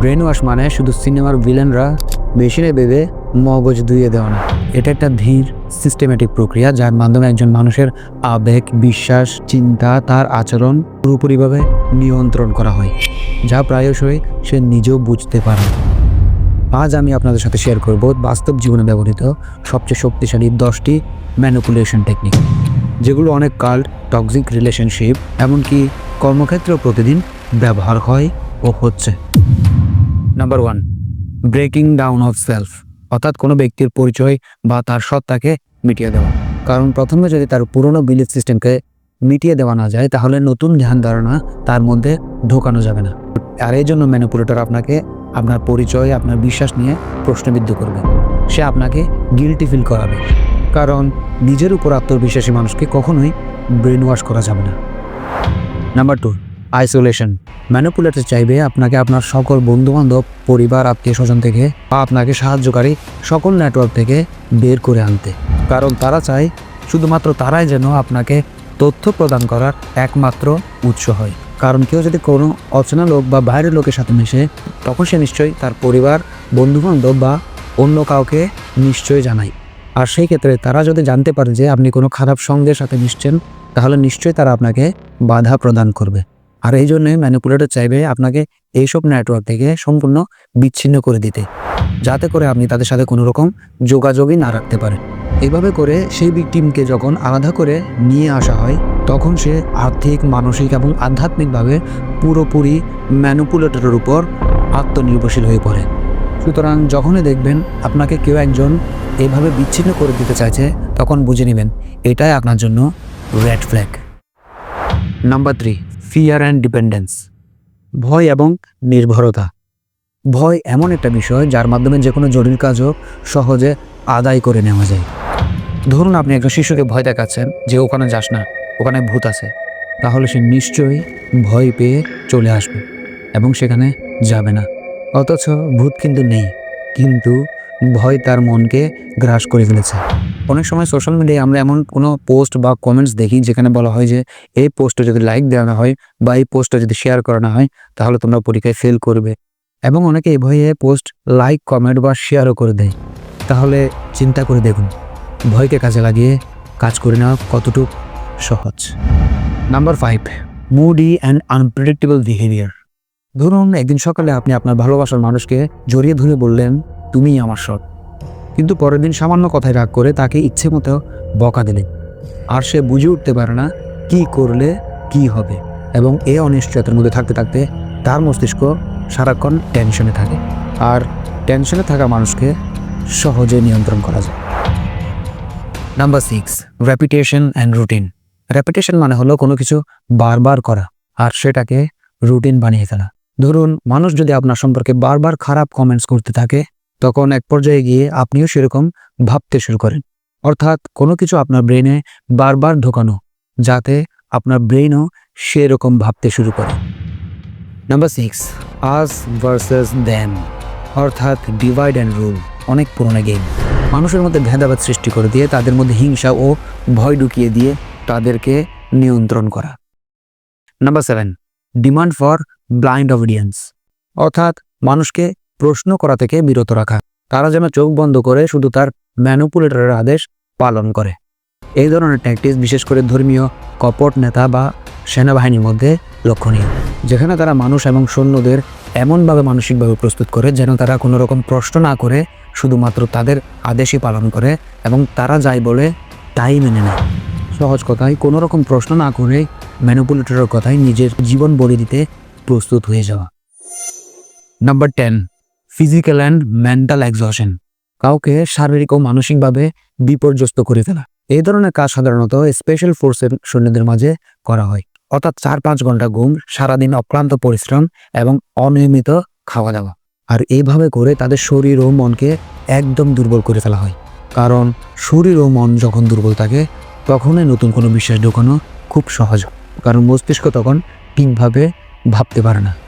Brain wash মানে শুধু সিনেমার ভিলেনরা মেশিনে ভেবে মগজ ধুয়ে দেওয়া না। এটা একটা ধীর সিস্টেমেটিক প্রক্রিয়া যার মাধ্যমে একজন মানুষের আবেগ, বিশ্বাস, চিন্তা, তার আচরণ পুরোপুরিভাবে নিয়ন্ত্রণ করা হয়, যা প্রায়শই সে নিজেও বুঝতে পারে আজ আমি আপনাদের সাথে শেয়ার করব বাস্তব জীবনে ব্যবহৃত সবচেয়ে শক্তিশালী দশটি ম্যানুপুলেশন টেকনিক যেগুলো অনেক কাল্ট টক্সিক রিলেশনশিপ এমনকি কর্মক্ষেত্রেও প্রতিদিন ব্যবহার হয় ও হচ্ছে। Number one breaking down of self অর্থাৎ কোনো ব্যক্তির পরিচয় বা তার সত্তাকে মিটিয়ে দেওয়া। কারণ প্রথমে যদি তার পুরনো বিলিফ সিস্টেমকে মিটিয়ে দেওয়া না যায়, তাহলে নতুন ধ্যান ধারণা তার মধ্যে ঢোকানো যাবে না। আর এই জন্য ম্যানুপুলেটর আপনাকে আপনার পরিচয়, আপনার বিশ্বাস নিয়ে প্রশ্নবিদ্ধ করবে। সে আপনাকে গিলটি ফিল করাবে। কারণ নিজের উপর আত্মবিশ্বাসী মানুষকে কখনোই ব্রেন ওয়াশ করা যাবে না। Number two isolation. ম্যানুপুলেটর চাইবে আপনাকে আপনার সকল বন্ধুবান্ধব, পরিবার, আত্মীয় স্বজন থেকে বা আপনাকে সাহায্যকারী সকল নেটওয়ার্ক থেকে বের করে আনতে। কারণ তারা চায় শুধুমাত্র তারাই যেন আপনাকে তথ্য প্রদান করার একমাত্র উৎস হয়। কারণ কেউ যদি কোনো অচেনা লোক বা বাইরের লোকের সাথে মিশে, তখন সে নিশ্চয়ই তার পরিবার, বন্ধুবান্ধব বা অন্য কাউকে নিশ্চয়ই জানায়। আর সেই ক্ষেত্রে তারা যদি জানতে পারে যে আপনি কোনো খারাপ সঙ্গের সাথে মিশছেন, তাহলে নিশ্চয়ই তারা আপনাকে বাধা প্রদান করবে। আর এই জন্যই ম্যানিপুলেটর চাইবে আপনাকে এইসব নেটওয়ার্ক থেকে সম্পূর্ণ বিচ্ছিন্ন করে দিতে, যাতে করে আপনি তাদের সাথে কোনো রকম যোগাযোগই না রাখতে পারেন। এইভাবে করে সেই টিমকে যখন আলাদা করে নিয়ে আসা হয়, তখন সে আর্থিক, মানসিক এবং আধ্যাত্মিকভাবে পুরোপুরি ম্যানুপুলেটরের উপর আত্মনির্ভরশীল হয়ে পড়ে। সুতরাং যখনই দেখবেন আপনাকে কেউ একজন এভাবে বিচ্ছিন্ন করে দিতে চাইছে, তখন বুঝে নেবেন, এটাই আপনার জন্য red flag number three fear and dependence ভয় এবং নির্ভরতা। ভয় এমন একটা বিষয় যার মাধ্যমে যে কোনো জটিল কাজও সহজে আদায় করে নেওয়া যায়। ধরুন আপনি একজন শিশুকে ভয় দেখাচ্ছেন যে ওখানে যাস না, ওখানে ভূত আছে। তাহলে সে নিশ্চয়ই ভয় পেয়ে চলে আসবে এবং সেখানে যাবে না। অথচ ভূত কিন্তু নেই, কিন্তু ভয় তার মনকে গ্রাস করে ফেলেছে। অনেক সময় সোশ্যাল মিডিয়ায় আমরা এমন কোনো পোস্ট বা কমেন্টস দেখি যেখানে বলা হয় যে, এই পোস্টে যদি লাইক দেওয়া হয় বা এই পোস্টটা যদি শেয়ার করানো হয়, তাহলে তোমরা পরীক্ষায় ফেল করবে। এবং অনেকে এই ভয়ে পোস্ট লাইক কমেন্ট বা শেয়ারও করে দেয়। তাহলে চিন্তা করে দেখুন, ভয়কে কাজে লাগিয়ে কাজ করে নেওয়া কতটুকু সহজ। Number five moody and unpredictable behaviour ধরুন, একদিন সকালে আপনি আপনার ভালোবাসার মানুষকে জড়িয়ে ধরে বললেন, তুমিই আমার সব কিন্তু পরের দিন সামান্য কথায় রাগ করে তাকে ইচ্ছে মতো বকা দিলেন। আর সে বুঝে উঠতে পারে না কি করলে কি হবে এবং এ অনিশ্চয়তার মধ্যে থাকতে থাকতে তার মস্তিষ্ক সারাক্ষণ টেনশনে থাকে। আর টেনশনে থাকা মানুষকে সহজে নিয়ন্ত্রণ করা যায়। Number six repetition and routine repetition মানে হলো কোনো কিছু বারবার করা আর সেটাকে রুটিন বানিয়ে ফেলা। ধরুন, মানুষ যদি আপনার সম্পর্কে বারবার খারাপ কমেন্টস করতে থাকে তখন এক পর্যায়ে গিয়ে আপনিও সেরকম ভাবতে শুরু করেন। অর্থাৎ কোনো কিছু আপনার ব্রেনে বারবার ঢোকানো, যাতে আপনার ব্রেনও সেরকম ভাবতে শুরু করে। Number six, us versus them অর্থাৎ ডিভাইড অ্যান্ড রুল, অনেক পুরোনো গেম। মানুষের মধ্যে ভেদাভেদ সৃষ্টি করে দিয়ে তাদের মধ্যে হিংসা ও ভয় ঢুকিয়ে দিয়ে তাদেরকে নিয়ন্ত্রণ করা। Number seven, demand for blind obedience অর্থাৎ মানুষকে প্রশ্ন করা থেকে বিরত রাখা। তারা যেন চোখ বন্ধ করে শুধু তার ম্যানুপুলেটরের আদেশ পালন করে। এই ধরনের ট্যাকটিস বিশেষ করে ধর্মীয় কপট নেতা বা সেনাবাহিনীর মধ্যে লক্ষণীয়, যেখানে তারা মানুষ এবং সৈন্যদের এমনভাবে মানসিকভাবে প্রস্তুত করে যেন তারা কোনো রকম প্রশ্ন না করে, শুধুমাত্র তাদের আদেশই পালন করে এবং তারা যাই বলে তাই মেনে নেয়। সহজ কথায়, কোনো রকম প্রশ্ন না করে ম্যানুপুলেটরের কথায় নিজের জীবন বলি দিতে প্রস্তুত হয়ে যাওয়া। Number ten physical and mental exhaustion কাউকে শারীরিক ও মানসিকভাবে বিপর্যস্ত করে ফেলা। এই ধরনের কাজ সাধারণত স্পেশাল ফোর্সের সৈন্যদের মাঝে করা হয়। অর্থাৎ চার পাঁচ ঘণ্টা ঘুম, সারাদিন অক্লান্ত পরিশ্রম এবং অনিয়মিত খাওয়া দাওয়া। আর এইভাবে করে তাদের শরীর ও মনকে একদম দুর্বল করে ফেলা হয়। কারণ শরীর ও মন যখন দুর্বল থাকে, তখনই নতুন কোনো বিশ্বাস ঢোকানো খুব সহজ। কারণ মস্তিষ্ক তখন ঠিকভাবে ভাবতে পারে না।